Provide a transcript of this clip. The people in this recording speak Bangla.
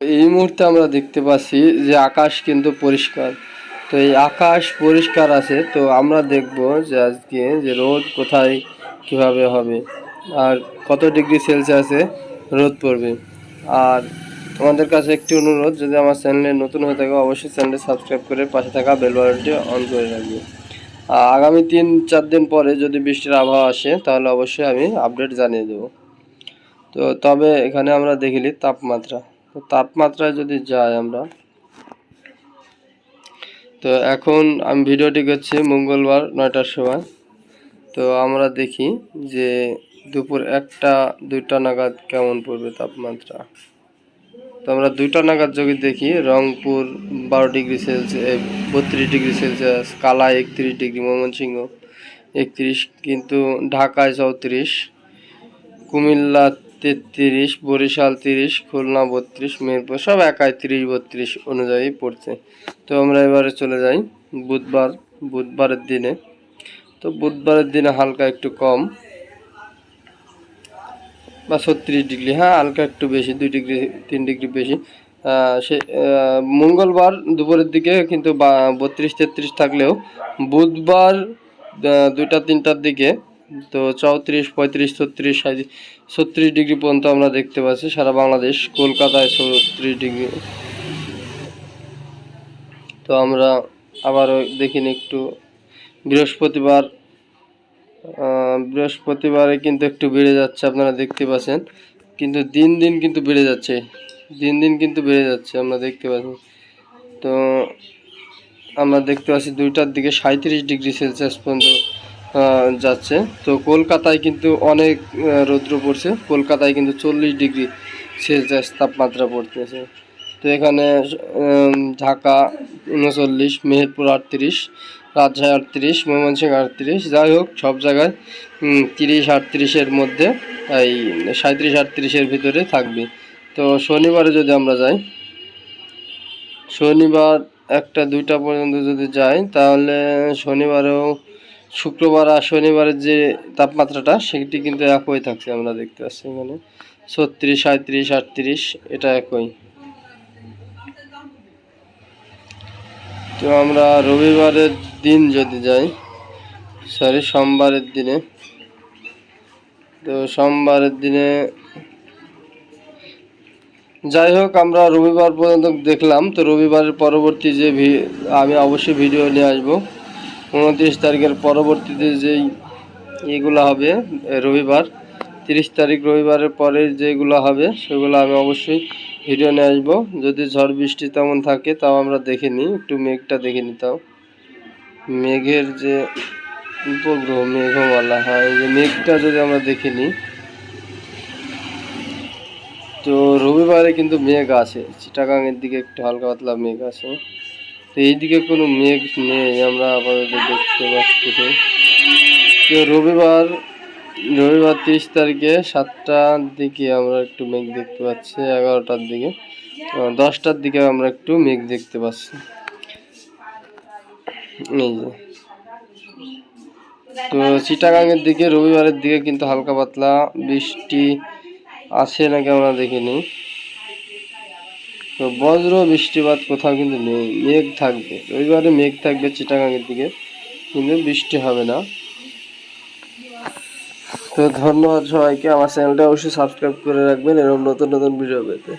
এই মুহূর্তে আমরা দেখতে পাচ্ছি যে আকাশ কিন্তু পরিষ্কার। তো এই আকাশ পরিষ্কার আছে, তো আমরা দেখব যে আজকে যে রোদ কোথায়, কীভাবে হবে। আর কত ডিগ্রি সেলসিয়াসে রোদ পড়বে। আর তোমাদের কাছে একটি অনুরোধ, যদি আমার চ্যানেলে নতুন হয়ে থাকে, অবশ্যই চ্যানেলটি সাবস্ক্রাইব করে পাশে থাকা বেল বাটনটি অন করে রাখবে। আগামী তিন চার দিন পরে যদি বৃষ্টির আবহাওয়া আসে, তাহলে অবশ্যই আমি আপডেট জানিয়ে দেবো। তো তবে এখানে আমরা দেখিলি তাপমাত্রা। তো তাপমাত্রায় যদি যাই আমরা, তো এখন আমি ভিডিওটি করছি মঙ্গলবার নয়টার সময়। তো আমরা দেখি যে দুপুর একটা, দুইটা নাগাদ কেমন পড়বে তাপমাত্রা। তো আমরা দুইটা নাগাদ যদি দেখি, রংপুর বারো ডিগ্রি সেলসিয়াস, বত্রিশ ডিগ্রি সেলসিয়াস কালা একত্রিশ ডিগ্রি, ময়মনসিংহ একত্রিশ, কিন্তু ঢাকায় চৌত্রিশ, কুমিল্লা তেত্রিশ, বরিশাল তিরিশ, খুলনা বত্রিশ, মিরপুর সব একাই তিরিশ, বত্রিশ অনুযায়ী পড়ছে। তো আমরা এবারে চলে যাই বুধবার, বুধবারের দিনে। তো বুধবারের দিনে হালকা একটু কম, বা ছত্রিশ ডিগ্রি হ্যাঁ হালকা একটু বেশি, দুই ডিগ্রি, তিন ডিগ্রি বেশি। সে মঙ্গলবার দুপুরের দিকে কিন্তু বা- বত্রিশ তেত্রিশ থাকলেও বুধবার দুইটা, তিনটার দিকে তো চৌত্রিশ, পঁয়ত্রিশ, ছত্রিশ, সাঁইত্রিশ, ছত্রিশ ডিগ্রি পর্যন্ত আমরা দেখতে পাচ্ছি। সারা বাংলাদেশ, কলকাতায় ছত্রিশ ডিগ্রি। তো আমরা আবারও দেখিনি একটু বৃহস্পতিবার। বৃহস্পতিবারে কিন্তু একটু বেড়ে যাচ্ছে, আপনারা দেখতে পাচ্ছেন। কিন্তু দিন দিন কিন্তু বেড়ে যাচ্ছে। দিন দিন কিন্তু বেড়ে যাচ্ছে, আমরা দেখতে পাচ্ছি। তো আমরা দেখতে পাচ্ছি দুইটার দিকে সাঁত্রিশ ডিগ্রি সেলসিয়াস পর্যন্ত যাচ্ছে। তো কলকাতায় কিন্তু অনেক রৌদ্র পড়ছে। কলকাতায় কিন্তু চল্লিশ ডিগ্রি সেলসিয়াস তাপমাত্রা পড়তেছে। তো এখানে ঢাকা উনচল্লিশ, মেহেরপুর আটত্রিশ, রাজশাহী আটত্রিশ, ময়মনসিংহ আটত্রিশ। যাই হোক, সব জায়গায় তিরিশ আটত্রিশের মধ্যে, এই সাঁত্রিশ আটত্রিশের ভিতরে থাকবে। তো শনিবারে যদি আমরা যাই, শনিবার একটা দুইটা পর্যন্ত যদি যাই, তাহলে শনিবারেও শুক্রবার আর শনিবারের যে তাপমাত্রাটা, সেটি কিন্তু একই থাকছে আমরা দেখতে পাচ্ছি এখানে। ছত্রিশ সাঁত্রিশ আটত্রিশ, এটা একই। তো আমরা রবিবারের দিন যদি যাই সরি সোমবারের দিনে, তো সোমবারের দিনে যাই হোক, আমরা রবিবার পর্যন্ত দেখলাম। তো রবিবারের পরবর্তী যে আমি অবশ্যই ভিডিও নিয়ে আসব। উনত্রিশ তারিখের পরবর্তীতে যেই এগুলো হবে রবিবার, তিরিশ তারিখ রবিবারের পরে যেগুলো হবে, সেগুলো আমি অবশ্যই ভিডিও নিয়ে আসব। যদি ঝড় বৃষ্টি তেমন থাকে, তাও আমরা দেখে নিই, একটু মেঘটা দেখে নিই তাও। মেঘের যে উপগ্রহ, মেঘমালা, হয়, এই যে মেঘটা যদি আমরা দেখে নিই। তো রবিবারে কিন্তু মেঘ আছে চিটাগাংয়ের দিকে একটু হালকা পাতলা মেঘ আছে। তো এইদিকে কোনো মেঘ নেই, আমরা আপাতত দেখতে পাচ্ছি। তো রবিবার রবিবার তিরিশ তারিখে সাতটার দিকে আমরা একটু মেঘ দেখতে পাচ্ছি, এগারোটার দিকে। দশটার দিকে আমরা একটু মেঘ দেখতে পাচ্ছি। এই যে। তো চিটাগাংয়ের দিকে, রবিবারের দিকে কিন্তু হালকা পাতলা বৃষ্টি আছে নাকি আমরা দেখিনি। তো বজ্র, বৃষ্টিপাত কোথাও কিন্তু নেই। মেঘ থাকবে। রবিবারে মেঘ থাকবে চিটাগাঙের দিকে, কিন্তু বৃষ্টি হবে না। তো ধন্যবাদ সবাইকে। আমার চ্যানেলটা অবশ্যই সাবস্ক্রাইব করে রাখবেন, এরকম নতুন নতুন ভিডিও পেতে।